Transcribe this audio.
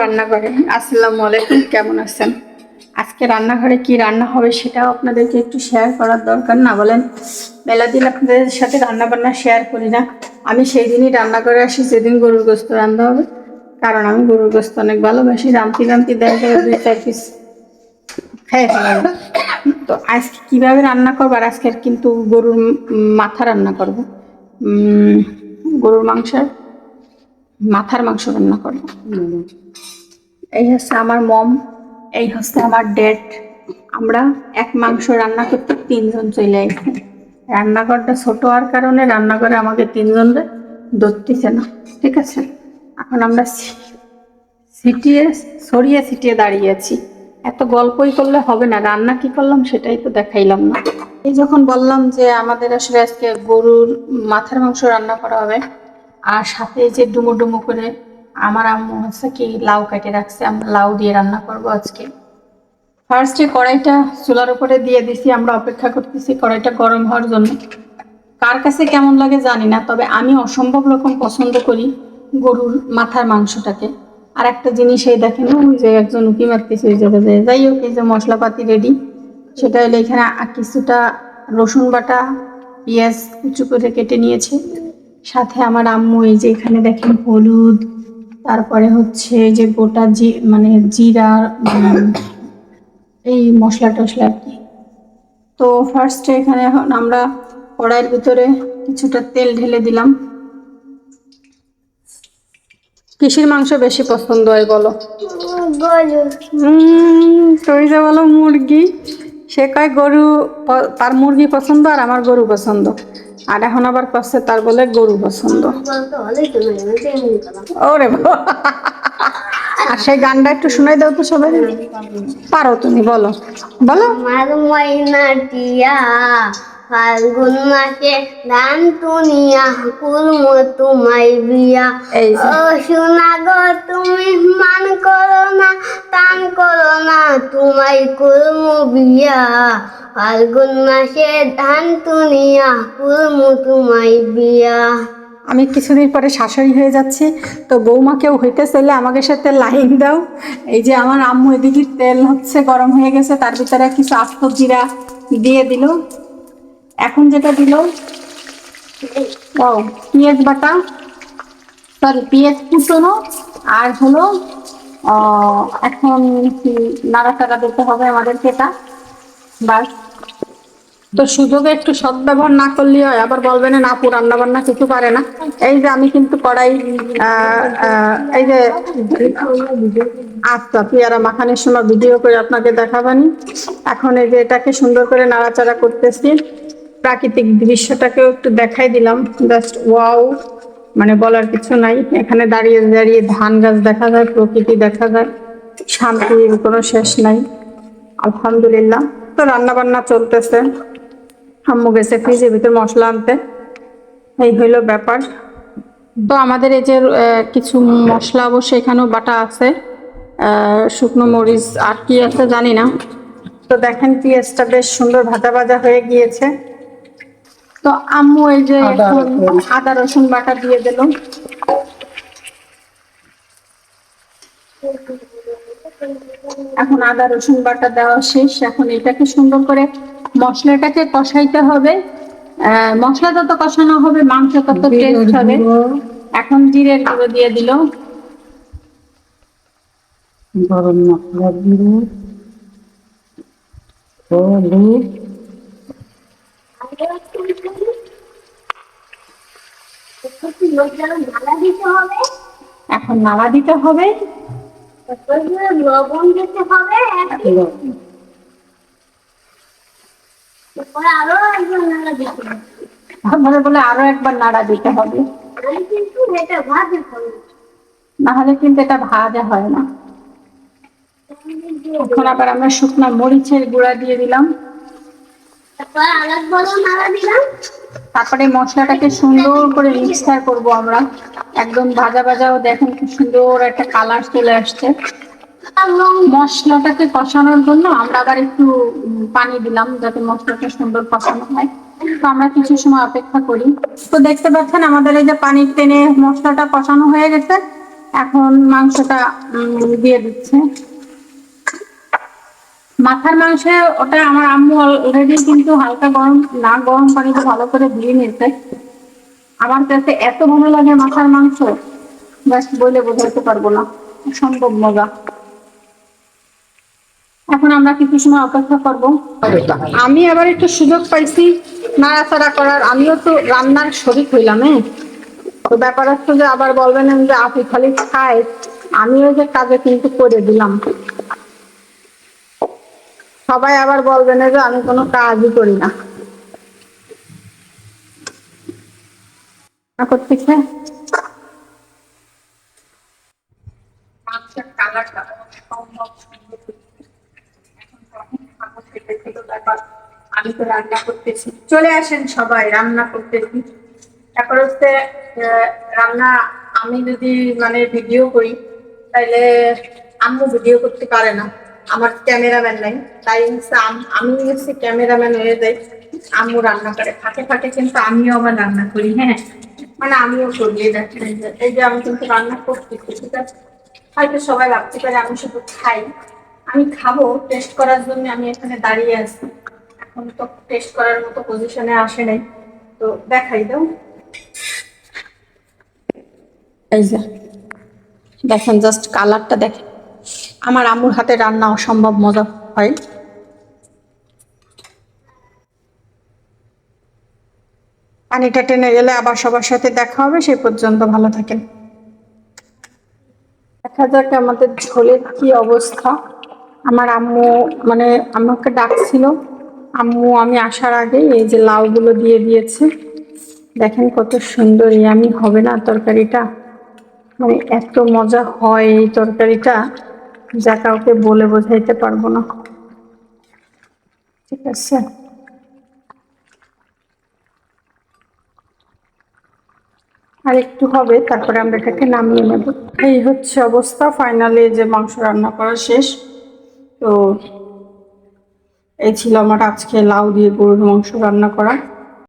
রান্নাঘরে। আসসালামু আলাইকুম, কেমন আছেন? আজকে রান্নাঘরে কি রান্না হবে সেটাও আপনাদেরকে একটু শেয়ার করার দরকার না, বলেন। মেলা দিন আপনাদের সাথে রান্না বান্না শেয়ার করি না। আমি সেই দিনই রান্না করে আসি, যেদিন গরুর গোস্ত রান্না হবে। কারণ আমি গরুর গোস্ত অনেক ভালোবাসি, রামতি রামতি দেখা যায় দুই, চার পিস তো আজকে কীভাবে রান্না করব আর আজকে কিন্তু গরুর মাথা রান্না করব। গরুর মাংসের মাথার মাংস রান্না করব। এই হচ্ছে আমার মম, এই হচ্ছে আমার ডেট। আমরা এক মাংস রান্না করতে তিনজন চলে আসছি রান্নাঘরটা ছোট হওয়ার কারণে রান্নাঘরে আমাকে তিনজন ধরতেছে না, ঠিক আছে? এখন আমরা সিটিয়ে সরিয়ে সিটিয়ে দাঁড়িয়ে আছি। এত গল্পই করলে হবে না, রান্না কি করলাম সেটাই তো দেখাইলাম না। এই যখন বললাম যে আমাদের আসলে আজকে গরুর মাথার মাংস রান্না করা হবে, আর সাথে যে ডুমো ডুমো করে আমার আম্মু হচ্ছে কি লাউ কেটে রাখছে, আমরা লাউ দিয়ে রান্না করব আজকে। ফার্স্টে কড়াইটা চুলার উপরে দিয়ে দিছি, আমরা অপেক্ষা করতেছি কড়াইটা গরম হওয়ার জন্য। কার কাছে কেমন লাগে জানি না, তবে আমি অসম্ভব রকম পছন্দ করি গরুর মাথার মাংসটাকে। আর একটা জিনিস এই দেখেন, ওই যে একজন উকি মারতেছে ওই জায়গাতে যাই হোক, এই যে মশলাপাতি রেডি সেটা হলো এখানে কিছুটা রসুন বাটা পেঁয়াজ কুচু করে কেটে নিয়েছে। সাথে আমার আম্মু এই যে এখানে দেখেন হলুদ তারপরে হচ্ছে যে গোটা জি মানে জিরা এই মশলা টশলা আর কি। তো ফার্স্টে এখানে এখন আমরা কড়াইয়ের ভিতরে কিছুটা তেল ঢেলে দিলাম। কিসের মাংস বেশি পছন্দ হয় বলো? উম, তুই যে বলো মুরগি। সে কয় গরু তার মুরগি পছন্দ আর আমার গরু পছন্দ। আর এখন আবার করছে তার বলে গরু পছন্দ। ওরে আর সেই গানটা একটু শোনাই দাও তো সবাই। পারো তুমি বলো। বলো। টিয়া ফাল্গুন মাসে ধান টুনিয়া কুলম তোমাই বিয়া ও শোনা গো তুমি তোমাই কুলম বিয়া, ফাল্গুন মাসে ধান টুনিয়া কুলম তোমাই বিয়া। আমি কিছুদিন পরে শাশুড়ি হয়ে যাচ্ছি, তো বৌমাকেও হইতে চাইলে আমাকে সাথে লাইন দাও। এই যে আমার আম্মু এদিকে তেল হচ্ছে, গরম হয়ে গেছে, তার ভিতরে কিছু আস্ত জিরা দিয়ে দিল। এখন যেটা দিল পেঁয়াজ বাটা সরি পেঁয়াজ কুচনো, আর হলো এখন নাড়াচাড়া দিতে হবে আমাদেরকে এটা? বাস। তো সুযোগে একটু সদ্ব্যবহার না করলে হয়, আবার বলবে না পুরান রান্না বান্না কিছু পারে না। এই যে আমি কিন্তু কড়াই এই যে আচ্ছা পেয়ারা মাখানোর সময় ভিডিও করে আপনাকে দেখাবানি। এখন এই যে এটাকে সুন্দর করে নাড়াচাড়া করতেছি। প্রাকৃতিক দৃশ্যটাকেও একটু দেখাই দিলাম। Just wow. মানে বলার কিছু নাই। এখানে দাঁড়িয়ে দাঁড়িয়ে ধান গাছ দেখা যায়, প্রকৃতি দেখা যায়, শান্তির কোনো শেষ নাই। আলহামদুলিল্লাহ। তো রান্না বান্না চলতেছে। আম্মু গেছে ফ্রিজের ভিতর মশলা আনতে। এই হইল ব্যাপার। তো আমাদের এই যে কিছু মশলা অবশ্য এখানেও বাটা আছে। শুকনো মরিচ আর কি আছে জানি না। তো দেখেন পেঁয়াজটা বেশ সুন্দর ভাজা ভাজা হয়ে গিয়েছে। তো আম্মু এই যে আদা রসুন। বাটা দিয়ে দিল। এখন আদা রসুন বাটা দেওয়া শেষ। এখন এটাকে সুন্দর করে মশলাটাকে কষাইতে হবে মশলা যত কষানো হবে মাংস তত টেস্ট হবে। এখন জিরের গুঁড়ো দিয়ে দিল। গরম মশলা গুঁড়ো। হলুদ। এখন নাড়া দিতে হবে। আরও একবার নাড়া দিতে হবে। বলে আরও একবার নাড়া না হলে কিন্তু এটা ভাজা হয় না। এখন আবার আমরা শুকনো মরিচের গুঁড়া দিয়ে দিলাম। তারপর মশলাটাকে সুন্দর করে মিক্সচার করব আমরা। একদম ভাজা ভাজাও দেখেন কি সুন্দর একটা কালার চলে আসছে। মশলাটাকে কষানোর জন্য আমরা আবার একটু পানি দিলাম যাতে মশলাটা সুন্দর কষানো হয়। তো আমরা কিছু সময় অপেক্ষা করি। তো দেখতে পাচ্ছেন আমাদের এই যে পানির টেনে মশলাটা কষানো হয়ে গেছে। এখন মাংসটা দিয়ে দিচ্ছে। মাথার মাংসে ওটা আমার আম্মু অলরেডি কিন্তু হালকা গরম, না গরম পানিতে ভালো করে ধুয়ে নিয়েছে। আমার কাছে এত ভালো লাগে মাথার মাংস, ব্যাস বলে বোঝাতে পারব না। অসম্ভব মজা। এখন আমরা কিছু সময় অপেক্ষা করব। আমি আবার একটু সুযোগ পাইছি নাড়াচাড়া করার। আমিও তো রান্নার শরিক হইলাম হ্যাঁ? তো ব্যাপার হচ্ছে যে আবার বলবেন যে আপনি খালি খায়। আমিও যে কাজে কিন্তু করে দিলাম। সবাই আবার বলবে না যে আমি কোনো কাজই করি না। করতেছে রান্না করতেছি। চলে আসেন সবাই, রান্না করতেছি। তারপর হচ্ছে রান্না আমি যদি মানে ভিডিও করি তাহলে আম্মু ভিডিও করতে পারে না। আমার ক্যামেরাম্যান নাই। তাই আম- হচ্ছে ক্যামেরাম্যান হয়ে যাই। আম্মু রান্না করে। ফাঁকে ফাঁকে কিন্তু আমিও আবার রান্না করি হ্যাঁ? মানে আমিও করি, এই যে- আমি কিন্তু রান্না করতেছি, ঠিক আছে? হয়তো সবাই ভাবতে পারে আমি শুধু খাই। আমি খাব টেস্ট করার জন্য আমি এখানে দাঁড়িয়ে আছি। এখন তো টেস্ট করার মতো পজিশনে আসে নাই। তো দেখাই দাও। দেখেন জাস্ট কালারটা দেখেন। আমার আম্মুর হাতে রান্না অসম্ভব মজা হয়। পানিটা টেনে গেলে আবার সবার সাথে দেখা হবে সেই পর্যন্ত ভালো থাকেন। দেখা যাক আমাদের ঝোলের কি অবস্থা। আমার আম্মু মানে আমাকে ডাকছিল। আম্মু, আমি আসার আগে এই যে লাউগুলো দিয়ে দিয়েছে। দেখেন কত সুন্দর ইয়ামি হবে না তরকারিটা। মানে এত মজা হয় এই তরকারিটা। যা কাউকে বলে বোঝাইতে পারব না। ঠিক আছে। আর একটু হবে, তারপরে আমরা এটাকে নামিয়ে নেব। এই হচ্ছে অবস্থা, ফাইনালি যে মাংস রান্না করা শেষ। তো এই ছিল আমার আজকে লাউ দিয়ে গরুর মাংস রান্না করা।